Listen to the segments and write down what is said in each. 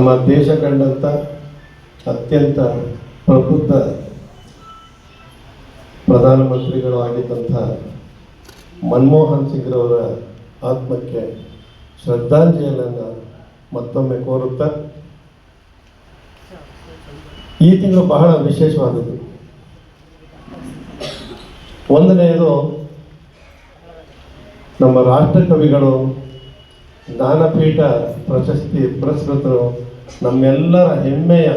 ನಮ್ಮ ದೇಶ ಕಂಡಂಥ ಅತ್ಯಂತ ಪ್ರಬುದ್ಧ ಪ್ರಧಾನಮಂತ್ರಿಗಳು ಆಗಿದ್ದಂಥ ಮನಮೋಹನ್ ಸಿಂಗ್ರವರ ಆತ್ಮಕ್ಕೆ ಶ್ರದ್ಧಾಂಜಲಿಯನ್ನು ಮತ್ತೊಮ್ಮೆ ಕೋರುತ್ತಾ, ಈ ತಿಂಗಳು ಬಹಳ ವಿಶೇಷವಾದದ್ದು. ಒಂದನೆಯದು, ನಮ್ಮ ರಾಷ್ಟ್ರ ಕವಿಗಳು ಜ್ಞಾನಪೀಠ ಪ್ರಶಸ್ತಿ ಪುರಸ್ಕೃತರು ನಮ್ಮೆಲ್ಲರ ಹೆಮ್ಮೆಯ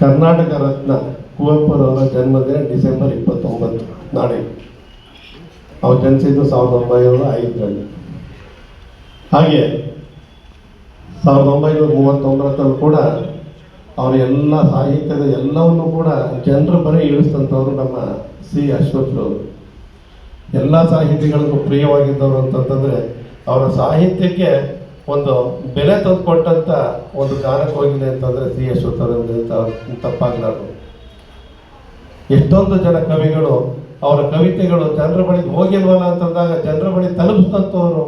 ಕರ್ನಾಟಕ ರತ್ನ ಕುವೆಂಪುರವರ ಜನ್ಮದಿನ ಡಿಸೆಂಬರ್ ಇಪ್ಪತ್ತೊಂಬತ್ತು ನಾಳೆ. ಅವ್ರು ಜನಿಸಿದ್ದು ಸಾವಿರದ ಒಂಬೈನೂರ ಐದರಲ್ಲಿ. ಹಾಗೆ ಸಾವಿರದ ಒಂಬೈನೂರ ಮೂವತ್ತೊಂಬತ್ತರಲ್ಲಿ ಕೂಡ ಅವರ ಎಲ್ಲ ಸಾಹಿತ್ಯದ ಎಲ್ಲವನ್ನು ಕೂಡ ಜನರು ಬರೀ ಇಳಿಸಿದಂಥವ್ರು ನಮ್ಮ ಸಿ ಅಶ್ವಥ್ರವರು ಎಲ್ಲ ಸಾಹಿತಿಗಳಿಗೂ ಪ್ರಿಯವಾಗಿದ್ದವರು ಅಂತಂತಂದರೆ ಅವರ ಸಾಹಿತ್ಯಕ್ಕೆ ಒಂದು ಬೆಲೆ ತಂದುಕೊಟ್ಟಂಥ ಒಂದು ಗಾನಕ್ಕೆ ಹೋಗಿದೆ ಅಂತಂದರೆ ಸಿ ಎಸ್ ತಪ್ಪಾಗಲಾರದು. ಎಷ್ಟೊಂದು ಜನ ಕವಿಗಳು ಅವರ ಕವಿತೆಗಳು ಜನರ ಬಳಿಗೆ ಹೋಗಿಲ್ವಲ್ಲ ಅಂತಂದಾಗ ಜನರ ಬಳಿ ತಲುಪಿಸಿದಂಥವ್ರು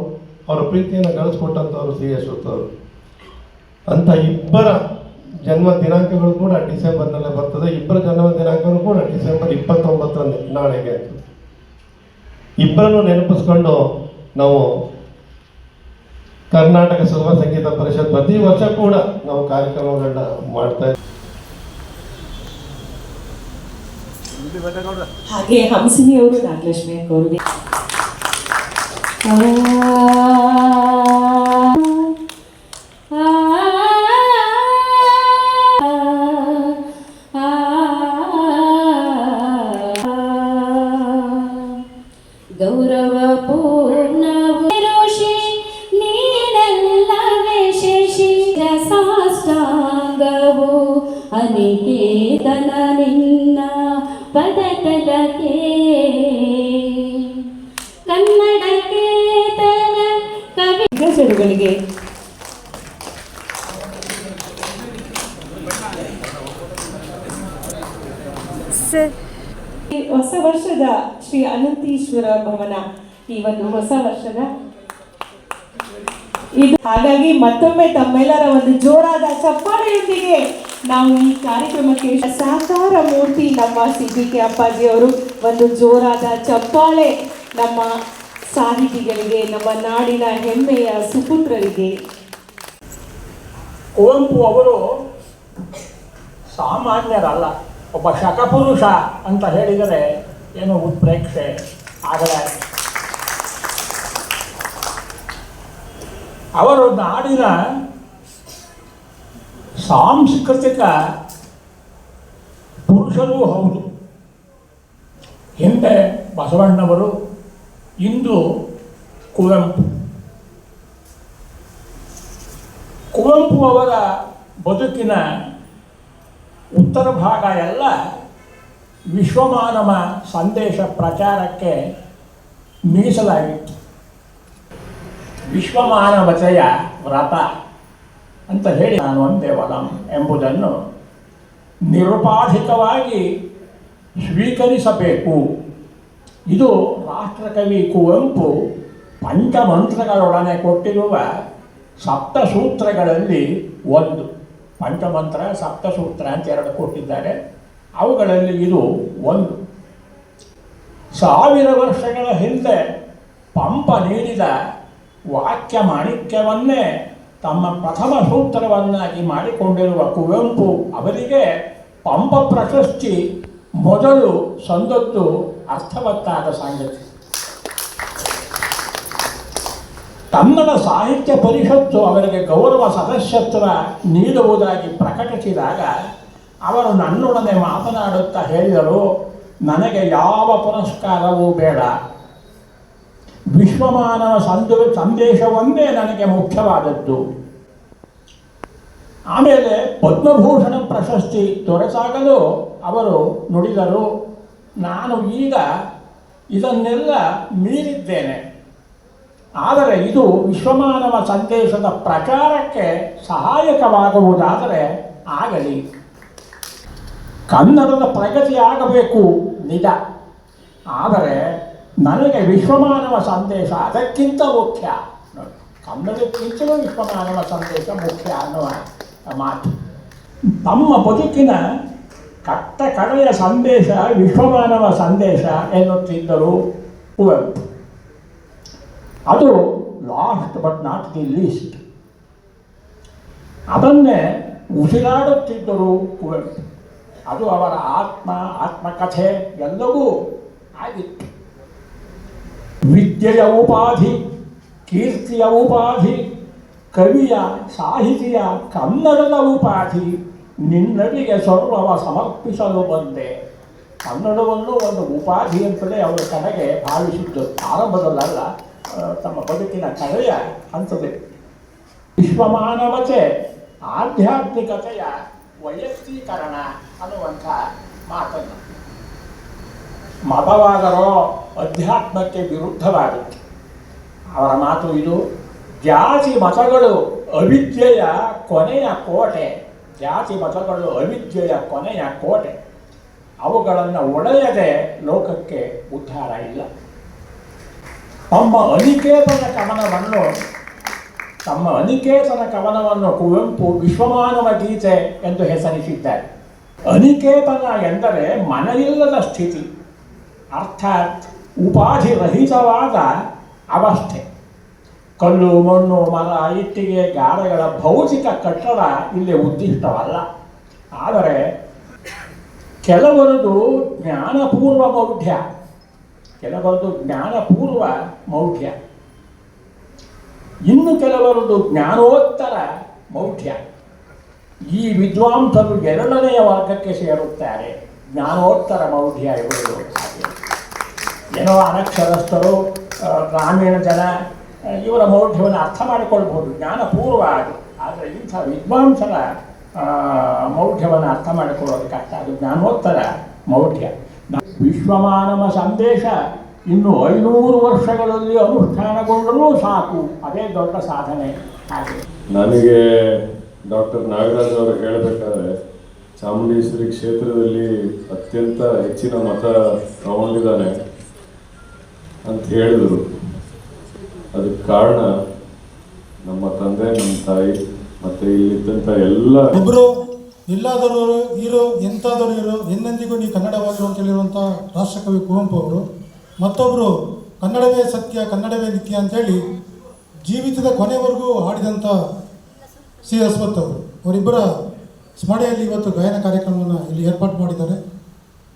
ಅವರ ಪ್ರೀತಿಯನ್ನು ಗಳಿಸ್ಕೊಟ್ಟಂಥವ್ರು ಸಿ ಎಸ್ ಅವರು ಅಂತ ಇಬ್ಬರ ಜನ್ಮ ದಿನಾಂಕಗಳು ಕೂಡ ಡಿಸೆಂಬರ್ನಲ್ಲೇ ಬರ್ತದೆ. ಇಬ್ಬರ ಜನ್ಮ ದಿನಾಂಕಗಳು ಕೂಡ ಡಿಸೆಂಬರ್ ಇಪ್ಪತ್ತೊಂಬತ್ತರಲ್ಲಿ ನಾಳೆಗೆ ಇಬ್ಬರನ್ನು ನೆನಪಿಸ್ಕೊಂಡು ನಾವು ಕರ್ನಾಟಕ ಸುಗಮ ಸಂಗೀತ ಪರಿಷತ್ ಪ್ರತಿ ವರ್ಷ ಕೂಡ ನಾವು ಕಾರ್ಯಕ್ರಮಗಳನ್ನ ಮಾಡ್ತಾ. ಹಾಗೆ ಹಂಸಿನಿ ಅವರು, ನಾಗಲಕ್ಷ್ಮಿ ಅವ್ರಿಗೆ ಗೌರವ ಪೂರ್ಣವು ಅನಂತೀಶ್ವರ ಭವನ ಈ ಒಂದು ಹೊಸ ವರ್ಷದ. ಇದು ಹಾಗಾಗಿ ಮತ್ತೊಮ್ಮೆ ತಮ್ಮೆಲ್ಲರ ಒಂದು ಜೋರಾದ ಚಪ್ಪಾಳೆಯೊಂದಿಗೆ ನಾವು ಈ ಕಾರ್ಯಕ್ರಮಕ್ಕೆ ಸಾಕಾರ ಮೂರ್ತಿ ನಮ್ಮ ಸಿ ಬಿ ಕೆ ಅಪ್ಪಾಜಿ ಅವರು ಒಂದು ಜೋರಾದ ಚಪ್ಪಾಳೆ ನಮ್ಮ ಸಾಹಿತಿಗಳಿಗೆ ನಮ್ಮ ನಾಡಿನ ಹೆಮ್ಮೆಯ ಸುಪುತ್ರರಿಗೆ. ಕುವೆಂಪು ಅವರು ಸಾಮಾನ್ಯರಲ್ಲ, ಒಬ್ಬ ಶಕಪುರುಷ ಅಂತ ಹೇಳಿದರೆ ಏನು ಉತ್ಪ್ರೇಕ್ಷೆ ಆಗಲೇ ಅವರು ನಾಡಿನ ಸಾಂಸ್ಕೃತಿಕ ಪುರುಷರೂ ಹೌದು. ಹಿಂದೆ ಬಸವಣ್ಣವರು ಇಂದು ಕುವೆಂಪು. ಕುವೆಂಪು ಅವರ ಬದುಕಿನ ಉತ್ತರ ಭಾಗ ಎಲ್ಲ ವಿಶ್ವಮಾನವ ಸಂದೇಶ ಪ್ರಚಾರಕ್ಕೆ ಮೀಸಲಾಗಿತ್ತು. ವಿಶ್ವಮಾನವತೆಯ ವ್ರತ ಅಂತ ಹೇಳಿ ನಾನು ಒಂದೇ ವಲಂ ಎಂಬುದನ್ನು ನಿರುಪಾಧಿಕವಾಗಿ ಸ್ವೀಕರಿಸಬೇಕು. ಇದು ರಾಷ್ಟ್ರಕವಿ ಕುವೆಂಪು ಪಂಚಮಂತ್ರಗಳೊಡನೆ ಕೊಟ್ಟಿರುವ ಸಪ್ತಸೂತ್ರಗಳಲ್ಲಿ ಒಂದು. ಪಂಚಮಂತ್ರ, ಸಪ್ತಸೂತ್ರ ಅಂತ ಎರಡು ಕೊಟ್ಟಿದ್ದಾರೆ. ಅವುಗಳಲ್ಲಿ ಇದು ಒಂದು. ಸಾವಿರ ವರ್ಷಗಳ ಹಿಂದೆ ಪಂಪ ನೀಡಿದ ವಾಕ್ಯ ಮಾಣಿಕ್ಯವನ್ನೇ ತಮ್ಮ ಪ್ರಥಮ ಸೂತ್ರವನ್ನಾಗಿ ಮಾಡಿಕೊಂಡಿರುವ ಕುವೆಂಪು ಅವರಿಗೆ ಪಂಪ ಪ್ರಶಸ್ತಿ ಮೊದಲು ಸಂದದ್ದು ಅರ್ಥವತ್ತಾದ ಸಂಗತಿ. ಕನ್ನಡ ಸಾಹಿತ್ಯ ಪರಿಷತ್ತು ಅವರಿಗೆ ಗೌರವ ಸದಸ್ಯತ್ವ ನೀಡುವುದಾಗಿ ಪ್ರಕಟಿಸಿದಾಗ ಅವರು ನನ್ನೊಡನೆ ಮಾತನಾಡುತ್ತಾ ಹೇಳಿದರು, ನನಗೆ ಯಾವ ಪುರಸ್ಕಾರವೂ ಬೇಡ. ವಿಶ್ವಮಾನವ ಸಂದ, ಸಂದೇಶವೊಂದೇ ನನಗೆ ಮುಖ್ಯವಾದದ್ದು. ಆಮೇಲೆ ಪದ್ಮಭೂಷಣ ಪ್ರಶಸ್ತಿ ದೊರೆತಾಗಲೂ ಅವರು ನುಡಿದರು, ನಾನು ಈಗ ಇದನ್ನೆಲ್ಲ ಮೀರಿದ್ದೇನೆ. ಆದರೆ ಇದು ವಿಶ್ವಮಾನವ ಸಂದೇಶದ ಪ್ರಚಾರಕ್ಕೆ ಸಹಾಯಕವಾಗುವುದಾದರೆ ಆಗಲಿ. ಕನ್ನಡದ ಪ್ರಗತಿಯಾಗಬೇಕು ನಿಜ. ಆದರೆ ನನಗೆ ವಿಶ್ವಮಾನವ ಸಂದೇಶ ಅದಕ್ಕಿಂತ ಮುಖ್ಯ. ನೋಡಿ, ಕನ್ನಡಕ್ಕಿಂತಲೂ ವಿಶ್ವಮಾನವ ಸಂದೇಶ ಮುಖ್ಯ ಅನ್ನುವ ಮಾತು. ತಮ್ಮ ಬದುಕಿನ ಕಟ್ಟ ಕಡೆಯ ಸಂದೇಶ ವಿಶ್ವಮಾನವ ಸಂದೇಶ ಎನ್ನುತ್ತಿದ್ದರು ಕುವೆಂಪು ಅದು last but not the least. ಅದನ್ನೇ ಉಸಿರಾಡುತ್ತಿದ್ದರು ಕುವೆಂಪು ಅದು ಅವರ ಆತ್ಮ, ಆತ್ಮಕಥೆ ಎಲ್ಲವೂ ಆಗಿತ್ತು ವಿದ್ಯೆಯ ಉಪಾಧಿ, ಕೀರ್ತಿಯ ಉಪಾಧಿ, ಕವಿಯ, ಸಾಹಿತಿಯ ಕನ್ನಡದ ಉಪಾಧಿ ನಿನ್ನಡಿಗೆ ಸರ್ವವ ಸಮರ್ಪಿಸಲು ಬಂದೆ. ಕನ್ನಡವನ್ನು ಒಂದು ಉಪಾಧಿ ಅಂತಲೇ ಅವರ ಕಡೆಗೆ ಭಾವಿಸಿದ್ದು. ಆರಂಭದಲ್ಲಲ್ಲ ತಮ್ಮ ಬದುಕಿನ ಕಡೆಯ ಹಂತದಲ್ಲಿ. ವಿಶ್ವಮಾನವತೆ ಆಧ್ಯಾತ್ಮಿಕತೆಯ ವೈಯಕ್ತೀಕರಣ ಅನ್ನುವಂಥ ಮಾತನ್ನು. ಮತವಾದರೋ ಅಧ್ಯಾತ್ಮಕ್ಕೆ ವಿರುದ್ಧವಾಗುತ್ತೆ. ಅವರ ಮಾತು ಇದು, ಜಾತಿ ಮತಗಳು ಅವಿದ್ಯೆಯ ಕೊನೆಯ ಕೋಟೆ. ಜಾತಿ ಮತಗಳು ಅವಿದ್ಯೆಯ ಕೊನೆಯ ಕೋಟೆ. ಅವುಗಳನ್ನು ಒಡೆಯದೆ ಲೋಕಕ್ಕೆ ಉದ್ಧಾರ ಇಲ್ಲ. ತಮ್ಮ ಅನಿಕೇತನ ಕವನವನ್ನು ತಮ್ಮ ಅನಿಕೇತನ ಕವನವನ್ನು ಕುವೆಂಪು ವಿಶ್ವಮಾನವ ಗೀತೆ ಎಂದು ಹೆಸರಿಸಿದ್ದಾರೆ. ಅನಿಕೇತನ ಎಂದರೆ ಮನವಿಲ್ಲದ ಸ್ಥಿತಿ, ಅರ್ಥಾತ್ ಉಪಾಧಿರಹಿತವಾದ ಅವಸ್ಥೆ. ಕಲ್ಲು, ಮಣ್ಣು, ಮರ, ಇಟ್ಟಿಗೆ ಗಾರೆಗಳ ಭೌತಿಕ ಕಟ್ಟಡ ಇಲ್ಲಿ ಉದ್ದಿಷ್ಟವಲ್ಲ. ಆದರೆ ಕೆಲವರದು ಜ್ಞಾನಪೂರ್ವ ಮೌಢ್ಯ, ಕೆಲವರದು ಜ್ಞಾನಪೂರ್ವ ಮೌಢ್ಯ. ಇನ್ನು ಕೆಲವರದ್ದು ಜ್ಞಾನೋತ್ತರ ಮೌಢ್ಯ. ಈ ವಿದ್ವಾಂಸರು ಎರಡನೆಯ ವರ್ಗಕ್ಕೆ ಸೇರುತ್ತಾರೆ. ಜ್ಞಾನೋತ್ತರ ಮೌಢ್ಯ ಇವರು ಏನೋ ಅನಕ್ಷರಸ್ಥರು ಗ್ರಾಮೀಣ ಜನ ಇವರ ಮೌಢ್ಯವನ್ನು ಅರ್ಥ ಮಾಡಿಕೊಳ್ಬಹುದು. ಜ್ಞಾನಪೂರ್ವ ಅದು ಆದರೆ ಇಂಥ ವಿದ್ವಾಂಸರ ಮೌಢ್ಯವನ್ನು ಅರ್ಥ ಮಾಡಿಕೊಳ್ಳೋದು ಕಷ್ಟ ಅದು ಜ್ಞಾನೋತ್ತರ ಮೌಢ್ಯ. ವಿಶ್ವಮಾನವ ಸಂದೇಶ. ಇನ್ನು ಐನೂರು ವರ್ಷಗಳಲ್ಲಿ ಅನುಷ್ಠಾನಗೊಂಡರೂ ಸಾಕು. ಅದೇ ದೊಡ್ಡ ಸಾಧನೆ. ನನಗೆ ಡಾಕ್ಟರ್ ನಾಗರಾಜ್ ಅವರು ಹೇಳಬೇಕಾದ್ರೆ ಚಾಮುಂಡೇಶ್ವರಿ ಕ್ಷೇತ್ರದಲ್ಲಿ ಅತ್ಯಂತ ಹೆಚ್ಚಿನ ಮತ ತಗೊಂಡಿದ್ದಾನೆ ಅಂತ ಹೇಳಿದರು. ಅದಕ್ಕೆ ಕಾರಣ ನಮ್ಮ ತಂದೆ ನಮ್ಮ ತಾಯಿ ಮತ್ತು ಇಲ್ಲಿದ್ದಂಥ ಎಲ್ಲ ಇಬ್ಬರು ಎಲ್ಲಾದರೂ ಇರೋ ಎಂಥಾದರೂ ಇರೋ ಎಂದೆಂದಿಗೂ ನೀ ಕನ್ನಡವಾಗಿರು ಅಂತ ಹೇಳಿರುವಂಥ ರಾಷ್ಟ್ರಕವಿ ಕುವೆಂಪು ಅವರು ಮತ್ತೊಬ್ಬರು ಕನ್ನಡವೇ ಸತ್ಯ, ಕನ್ನಡವೇ ನಿತ್ಯ ಅಂತೇಳಿ ಜೀವಿತದ ಕೊನೆವರೆಗೂ ಹಾಡಿದಂಥ ಸಿ ಅಸ್ಮತ್ ಅವರು. ಅವರಿಬ್ಬರ ಸ್ಮರಣೆಯಲ್ಲಿ ಇವತ್ತು ಗಾಯನ ಕಾರ್ಯಕ್ರಮವನ್ನು ಇಲ್ಲಿ ಏರ್ಪಾಡು ಮಾಡಿದ್ದಾರೆ.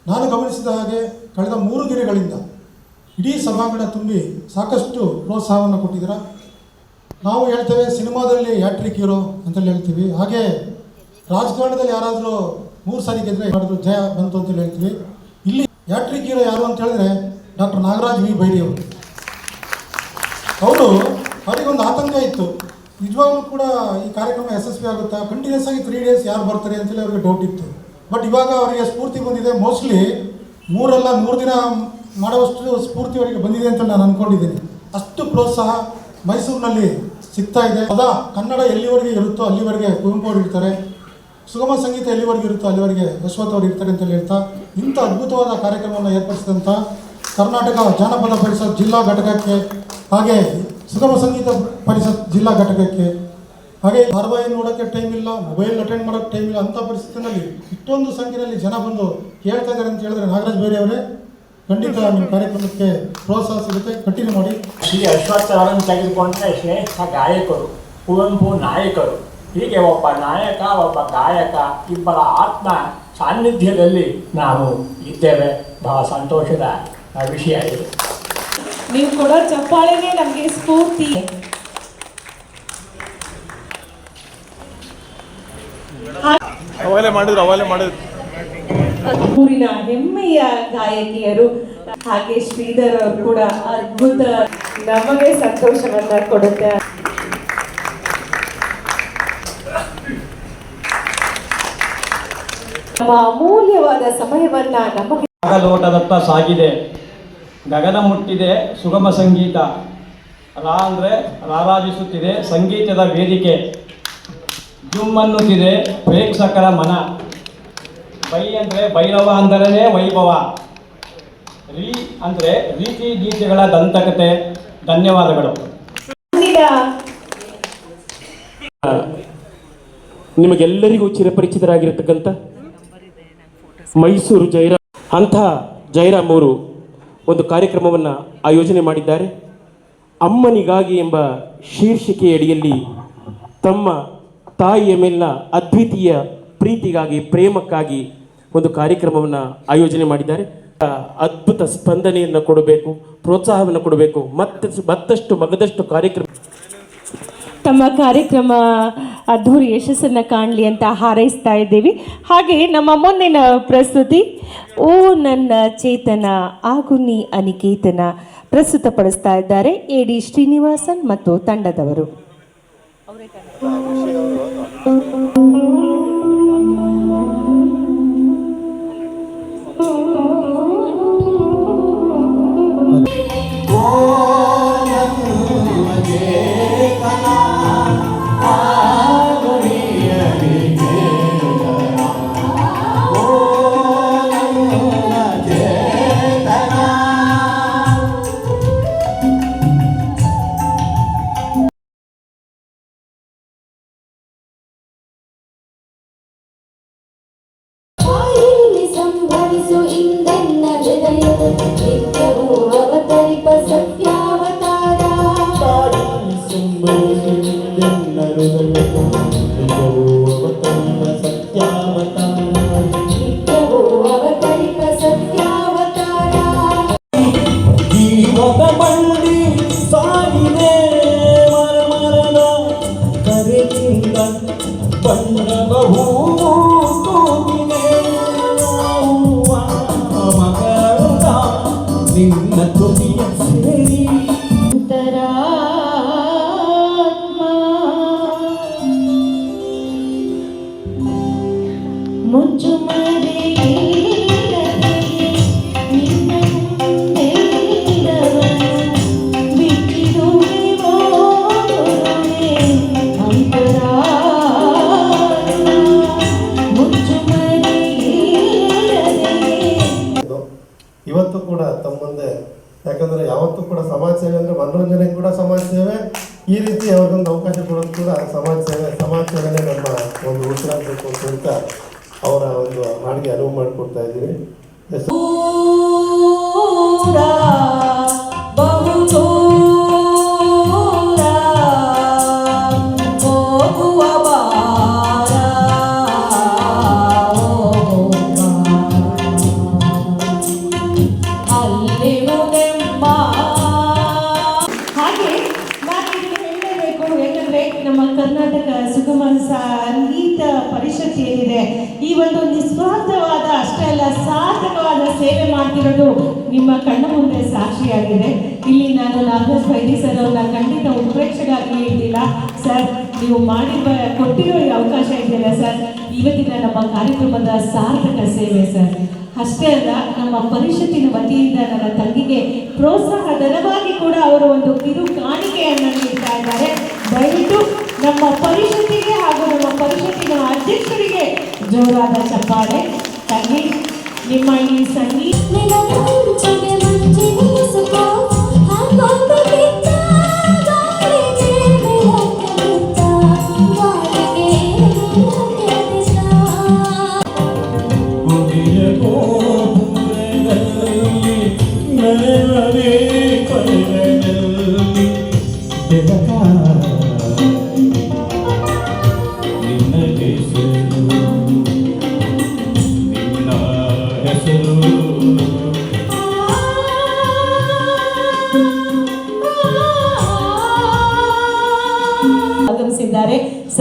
ನಾನು ಗಮನಿಸಿದ ಹಾಗೆ ಕಳೆದ ಮೂರು ದಿನಗಳಿಂದ ಇಡೀ ಸಭಾಂಗಣ ತುಂಬಿ ಸಾಕಷ್ಟು ಪ್ರೋತ್ಸಾಹವನ್ನು ಕೊಟ್ಟಿದ್ದೀರ? ನಾವು ಹೇಳ್ತೇವೆ ಸಿನಿಮಾದಲ್ಲಿ ಯಾಟ್ರಿಕ್ ಹೀರೋ ಅಂತೇಳಿ ಹೇಳ್ತೀವಿ. ಹಾಗೆ ರಾಜಕಾರಣದಲ್ಲಿ ಯಾರಾದರೂ ಮೂರು ಸಾರಿ ಗೆದ್ದರೆ ಯಾರಾದರೂ ಜಯ ಬಂತು ಅಂತೇಳಿ ಹೇಳ್ತೀವಿ. ಇಲ್ಲಿ ಯಾಟ್ರಿಕ್ ಹೀರೋ ಯಾರು ಅಂತ ಹೇಳಿದ್ರೆ ಡಾಕ್ಟರ್ ನಾಗರಾಜ್ ವಿ ಬೈರಿ ಅವರು ಅವರು ಅವರಿಗೊಂದು ಆತಂಕ ಇತ್ತು. ನಿಜವಾಗ್ಲೂ ಕೂಡ ಈ ಕಾರ್ಯಕ್ರಮ ಯಶಸ್ವಿ ಆಗುತ್ತಾ? ಕಂಟಿನ್ಯೂಸ್ ಆಗಿ ತ್ರೀ ಡೇಸ್ ಯಾರು ಬರ್ತಾರೆ ಅಂತೇಳಿ ಅವ್ರಿಗೆ ಡೌಟ್ ಇತ್ತು. ಬಟ್ ಇವಾಗ ಅವರಿಗೆ ಸ್ಫೂರ್ತಿ ಬಂದಿದೆ. ಮೋಸ್ಟ್ಲಿ ಮೂರಲ್ಲ ಮೂರು ದಿನ ಮಾಡುವಷ್ಟು ಸ್ಫೂರ್ತಿ ಅವರಿಗೆ ಬಂದಿದೆ ಅಂತ ನಾನು ಅಂದ್ಕೊಂಡಿದ್ದೀನಿ ಅಷ್ಟು ಪ್ರೋತ್ಸಾಹ ಮೈಸೂರಿನಲ್ಲಿ ಸಿಗ್ತಾ ಇದೆ. ಸದಾ ಕನ್ನಡ ಎಲ್ಲಿವರೆಗೆ ಇರುತ್ತೋ ಅಲ್ಲಿವರೆಗೆ ಕುವೆಂಪು ಅವರು ಇರ್ತಾರೆ. ಸುಗಮ ಸಂಗೀತ ಎಲ್ಲಿವರೆಗೆ ಇರುತ್ತೋ ಅಲ್ಲಿವರೆಗೆ ಯಶವಂತ್ ಅವರು ಇರ್ತಾರೆ ಅಂತ ಹೇಳ್ತಾ, ಇಂಥ ಅದ್ಭುತವಾದ ಕಾರ್ಯಕ್ರಮವನ್ನು ಏರ್ಪಡಿಸಿದಂಥ ಕರ್ನಾಟಕ ಜಾನಪದ ಪರಿಷತ್ ಜಿಲ್ಲಾ ಘಟಕಕ್ಕೆ, ಹಾಗೆ ಸುಗಮ ಸಂಗೀತ ಪರಿಷತ್ ಜಿಲ್ಲಾ ಘಟಕಕ್ಕೆ. ಹಾಗೆ ಧಾರವಾಹಿ ನೋಡೋಕ್ಕೆ ಟೈಮ್ ಇಲ್ಲ ಮೊಬೈಲ್ ಅಟೆಂಡ್ ಮಾಡೋಕ್ಕೆ ಟೈಮ್ ಇಲ್ಲ ಅಂಥ ಪರಿಸ್ಥಿತಿನಲ್ಲಿ ಇಷ್ಟೊಂದು ಸಂಖ್ಯೆಯಲ್ಲಿ ಜನ ಬಂದು ಕೇಳ್ತಾ ಇದ್ದಾರೆ ಅಂತ ಹೇಳಿದ್ರೆ ನಾಗರಾಜ್ ಬೇರೆ ಅವರೇ, ಖಂಡಿತ ನಿಮ್ಮ ಕಾರ್ಯಕ್ರಮಕ್ಕೆ ಪ್ರೋತ್ಸಾಹ ಸಿಗುತ್ತೆ. ಕಂಟಿನ್ಯೂ ಮಾಡಿ. ಶ್ರೀ ಅಶ್ವಥ್ ಅವರನ್ನು ತೆಗೆದುಕೊಂಡ್ರೆ ಶ್ರೇಷ್ಠ ಗಾಯಕರು, ಕುವೆಂಪು ನಾಯಕರು. ಹೀಗೆ ಒಬ್ಬ ನಾಯಕ, ಒಬ್ಬ ಗಾಯಕ, ಇಬ್ಬರ ಆತ್ಮ ಸಾನ್ನಿಧ್ಯದಲ್ಲಿ ನಾವು ಇದ್ದೇವೆ. ಬಹಳ ಸಂತೋಷದ ಆ, ವಿಷಯ ಇದು ನೀವು ಕೊಡೋ ಚಪ್ಪಾಳೆನೇ ನಮಗೆ ಸ್ಫೂರ್ತಿ. ಊರಿನ ಹೆಮ್ಮೆಯ ಗಾಯಕಿಯರು ಹಾಗೆ ಶ್ರೀಧರ್ ಅವರು ಕೂಡ ಅದ್ಭುತ ನಮಗೆ ಸಂತೋಷವನ್ನ ಕೊಡುತ್ತೆ. ನಮ್ಮ ಅಮೂಲ್ಯವಾದ ಸಮಯವನ್ನ ನಮಗೆ ಲೋಟದತ್ತ ಸಾಗಿದೆ. ಗಗನ ಮುಟ್ಟಿದೆ ಸುಗಮ ಸಂಗೀತ. ರಾ ಅಂದರೆ ರಾರಾಜಿಸುತ್ತಿದೆ ಸಂಗೀತದ ವೇದಿಕೆ. ಜುಮ್ ಅನ್ನುತ್ತಿದೆ ಪ್ರೇಕ್ಷಕರ ಮನ. ಬೈ ಅಂದರೆ ಭೈರವ ಅಂದರೆ ವೈಭವ. ರೀ ಅಂದರೆ ರೀತಿ ಗೀತೆಗಳ ದಂತಕತೆ. ಧನ್ಯವಾದಗಳು. ನಿಮಗೆಲ್ಲರಿಗೂ ಚಿರಪರಿಚಿತರಾಗಿರ್ತಕ್ಕಂಥ ಮೈಸೂರು ಜೈರಾಮ್ ಅಂಥ ಜೈರಾಮ್ ಅವರು ಒಂದು ಕಾರ್ಯಕ್ರಮವನ್ನು ಆಯೋಜನೆ ಮಾಡಿದ್ದಾರೆ. ಅಮ್ಮನಿಗಾಗಿ ಎಂಬ ಶೀರ್ಷಿಕೆಯಡಿಯಲ್ಲಿ ತಮ್ಮ ತಾಯಿಯ ಮೇಲಿನ ಅದ್ವಿತೀಯ ಪ್ರೀತಿಗಾಗಿ, ಪ್ರೇಮಕ್ಕಾಗಿ ಒಂದು ಕಾರ್ಯಕ್ರಮವನ್ನು ಆಯೋಜನೆ ಮಾಡಿದ್ದಾರೆ. ಅದ್ಭುತ ಸ್ಪಂದನೆಯನ್ನು ಕೊಡಬೇಕು, ಪ್ರೋತ್ಸಾಹವನ್ನು ಕೊಡಬೇಕು. ಮತ್ತೆ ಮತ್ತಷ್ಟು ಮಗದಷ್ಟು ಕಾರ್ಯಕ್ರಮ ತಮ್ಮ ಕಾರ್ಯಕ್ರಮ ಅದ್ಧೂರಿ ಯಶಸ್ಸನ್ನು ಕಾಣಲಿ ಅಂತ ಹಾರೈಸ್ತಾ ಇದ್ದೀವಿ. ಹಾಗೆ ನಮ್ಮ ಮುಂದಿನ ಪ್ರಸ್ತುತಿ, ಓ ನನ್ನ ಚೇತನ ಆಗುನಿ ಅನಿಕೇತನ, ಪ್ರಸ್ತುತಪಡಿಸ್ತಾ ಇದ್ದಾರೆ ಎ ಡಿ ಶ್ರೀನಿವಾಸನ್ ಮತ್ತು ತಂಡದವರು. ತಮ್ಮ ಮುಂದೆ. ಯಾಕಂದರೆ ಯಾವತ್ತೂ ಕೂಡ ಸಮಾಜ ಸೇವೆ ಅಂದರೆ ಮನೋರಂಜನೆ ಕೂಡ ಸಮಾಜ ಸೇವೆ. ಈ ರೀತಿ ಅವ್ರಿಗೊಂದು ಅವಕಾಶ ಕೊಡೋದು ಕೂಡ ಸಮಾಜ ಸೇವೆ. ಸಮಾಜ ಸೇವೆನೇ ನಮ್ಮ ಒಂದು ಉಸಿರಾಗಬೇಕು ಅಂತ ಅವರ ಒಂದು ಹಾಡಿಗೆ ಅನುವು ಮಾಡಿಕೊಡ್ತಾ ಇದ್ದೀವಿ. ಕರ್ನಾಟಕ ಸುಗಮ ಸಂಗೀತ ಪರಿಷತ್ ಏನಿದೆ ಈ ಒಂದು ನಿಸ್ವಾರ್ಥವಾದ, ಅಷ್ಟೇ ಅಲ್ಲ, ಸಾರ್ಥಕವಾದ ಸೇವೆ ಮಾಡ್ತಿರೋದು ನಿಮ್ಮ ಕಣ್ಣ ಮುಂದೆ ಸಾಕ್ಷಿಯಾಗಿದೆ. ಇಲ್ಲಿ ನಾನು ನಾಗರಾಜ್ ಬೈರಿ ಸರ್ ಅವ್ರನ್ನ ಖಂಡಿತ ಉತ್ಪ್ರೇಕ್ಷೆಗಾಗಿ ಇರಲಿಲ್ಲ ಸರ್, ನೀವು ಮಾಡಿರುವ ಕೊಟ್ಟಿರೋ ಅವಕಾಶ ಇದೆಯಲ್ಲ ಸರ್? ಇವತ್ತಿನ ನಮ್ಮ ಕಾರ್ಯಕ್ರಮದ ಸಾರ್ಥಕ ಸೇವೆ ಸರ್. ಅಷ್ಟೇ ಅಲ್ಲ, ನಮ್ಮ ಪರಿಷತ್ತಿನ ವತಿಯಿಂದ ನನ್ನ ತಂಗಿಗೆ ಪ್ರೋತ್ಸಾಹ ಧನವಾಗಿ ಕೂಡ ಅವರು ಒಂದು ಕಿರು ಕಾಣಿಕೆಯನ್ನು ನೀಡ್ತಾ ಜೋರಾದ ಚಪ್ಪಾಳೆ ತಂಗಿ ನಿಮ್ಮ ಈ ಸಂಗೀತ ಗುಡಿಯ ಗೋಪುರದಲ್ಲಿ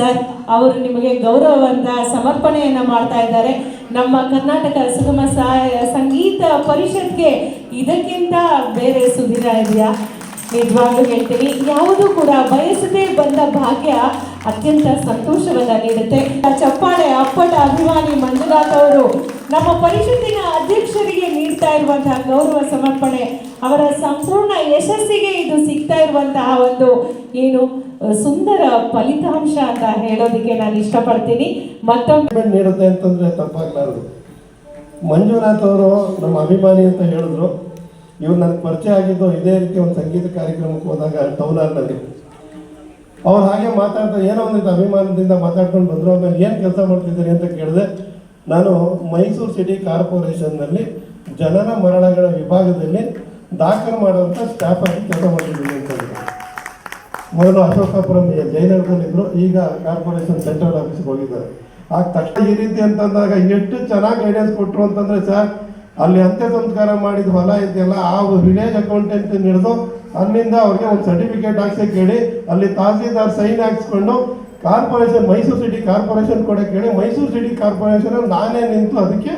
ಸರ್, ಅವರು ನಿಮಗೆ ಗೌರವವಂತ ಸಮರ್ಪಣೆಯನ್ನ ಮಾಡ್ತಾ ಇದ್ದಾರೆ. ನಮ್ಮ ಕರ್ನಾಟಕ ಸುಗಮ ಸಂಗೀತ ಪರಿಷತ್ಗೆ ಇದಕ್ಕಿಂತ ಬೇರೆ ಸುದಿನ ಇದೆಯಾ? ನಿಜವಾಗ್ಲೂ ಹೇಳ್ತೀನಿ, ಯಾವುದೂ ಕೂಡ ಬಯಸದೇ ಬಂದ ಭಾಗ್ಯ ಅತ್ಯಂತ ಸಂತೋಷವನ್ನ ನೀಡುತ್ತೆ. ಚಪ್ಪಾಳೆ, ಅಪ್ಪಟ ಅಭಿಮಾನಿ ಮಂಜುನಾಥ್ ಅವರು ನಮ್ಮ ಪರಿಷತ್ತಿನ ಅಧ್ಯಕ್ಷರಿಗೆ ನೀಡ್ತಾ ಇರುವಂತಹ ಗೌರವ ಸಮರ್ಪಣೆ, ಅವರ ಸಂಪೂರ್ಣ ಯಶಸ್ಸಿಗೆ ಇದು ಸಿಗ್ತಾ ಇರುವಂತಹ ಒಂದು ಏನು, ಸುಂದರ ಫಲಿತಾಂಶ ಅಂತ ಹೇಳೋದಕ್ಕೆ ನಾನು ಇಷ್ಟಪಡ್ತೀನಿ. ಮತ್ತೊಮ್ಮೆ ನೀಡುತ್ತೆ ಅಂತಂದ್ರೆ ತಪ್ಪಾಗ್ಲಾರದು. ಮಂಜುನಾಥ್ ಅವರು ನಮ್ಮ ಅಭಿಮಾನಿ ಅಂತ ಹೇಳಿದ್ರು. ಇವ್ರು ನನಗೆ ಪರಿಚಯ ಆಗಿದ್ದು ಇದೇ ರೀತಿ ಒಂದು ಸಂಗೀತ ಕಾರ್ಯಕ್ರಮಕ್ಕೆ ಹೋದಾಗ ಟೌಲಾರ್ನಲ್ಲಿ ಅವ್ರು ಹಾಗೆ ಮಾತಾಡ್ತಾ ಏನೋ ಒಂದಿತ್ತು ಅಭಿಮಾನದಿಂದ ಮಾತಾಡ್ಕೊಂಡು ಬಂದರು. ಆಮೇಲೆ ಏನು ಕೆಲಸ ಮಾಡ್ತಿದ್ದೀರಿ ಅಂತ ಕೇಳಿದೆ. ನಾನು ಮೈಸೂರು ಸಿಟಿ ಕಾರ್ಪೊರೇಷನ್ನಲ್ಲಿ ಜನನ ಮರಣಗಳ ವಿಭಾಗದಲ್ಲಿ ದಾಖಲು ಮಾಡುವಂಥ ಸ್ಟಾಫ್ ಆಗಿ ಕೆಲಸ ಮಾಡ್ತಿದ್ದೀನಿ ಅಂತ ಹೇಳಿದ್ರು. ಮೊದಲು ಅಶೋಕಾಪುರಂ ಜಯನಗರದಲ್ಲಿದ್ದರು ಈಗ ಕಾರ್ಪೊರೇಷನ್ ಸೆಂಟ್ರಲ್ ಆಫೀಸ್ಗೆ ಹೋಗಿದ್ದಾರೆ. ಆಗ ತಕ್ಷಣ ಈ ರೀತಿ ಅಂತಂದಾಗ ಎಷ್ಟು ಚೆನ್ನಾಗಿ ಗೈಡೆನ್ಸ್ ಕೊಟ್ಟರು ಅಂತಂದರೆ ಸರ್ ಅಲ್ಲಿ ಅಂತ್ಯ ಸಂಸ್ಕಾರ ಮಾಡಿದ ಹೊಲ ಇದೆಯಲ್ಲ, ಆ ವಿಲೇಜ್ ಅಕೌಂಟೆಂಟ್ ಹಿಡಿದು ಅಲ್ಲಿಂದ ಅವ್ರಿಗೆ ಒಂದು ಸರ್ಟಿಫಿಕೇಟ್ ಹಾಕ್ಸಕ್ಕೆ ಕೇಳಿ, ಅಲ್ಲಿ ತಹಸೀಲ್ದಾರ್ ಸೈನ್ ಹಾಕ್ಸ್ಕೊಂಡು ಕಾರ್ಪೊರೇಷನ್ ಮೈಸೂರು ಸಿಟಿ ಕಾರ್ಪೊರೇಷನ್ ಕೊಡಕ್ಕೆ ಹೇಳಿ ಮೈಸೂರು ಸಿಟಿ ಕಾರ್ಪೊರೇಷನ್ ನಾನೇ ನಿಂತು ಅದಕ್ಕೆ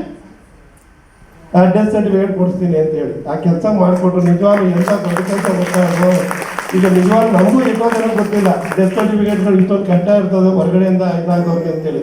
ಡೆತ್ ಸರ್ಟಿಫಿಕೇಟ್ ಕೊಡಿಸ್ತೀನಿ ಅಂತ ಹೇಳಿ. ಆ ಕೆಲಸ ಮಾಡಿಕೊಟ್ರು ನಿಜವಾಗ್ಲೂ ಎಂಥ ದೊಡ್ಡ ಕೆಲಸ ಗೊತ್ತಾದ್ರು ಈಗ ನಿಜವಾಗ್ಲೂ ನಮಗೂ ಜನ ಗೊತ್ತಿಲ್ಲ ಡೆತ್ ಸರ್ಟಿಫಿಕೇಟ್ಗಳು ಇಷ್ಟೊಂದು ಕೆಟ್ಟ ಇರ್ತದೆ, ಹೊರಗಡೆಯಿಂದ ಇದಾಗೋರ್ಗೆ ಅಂತೇಳಿ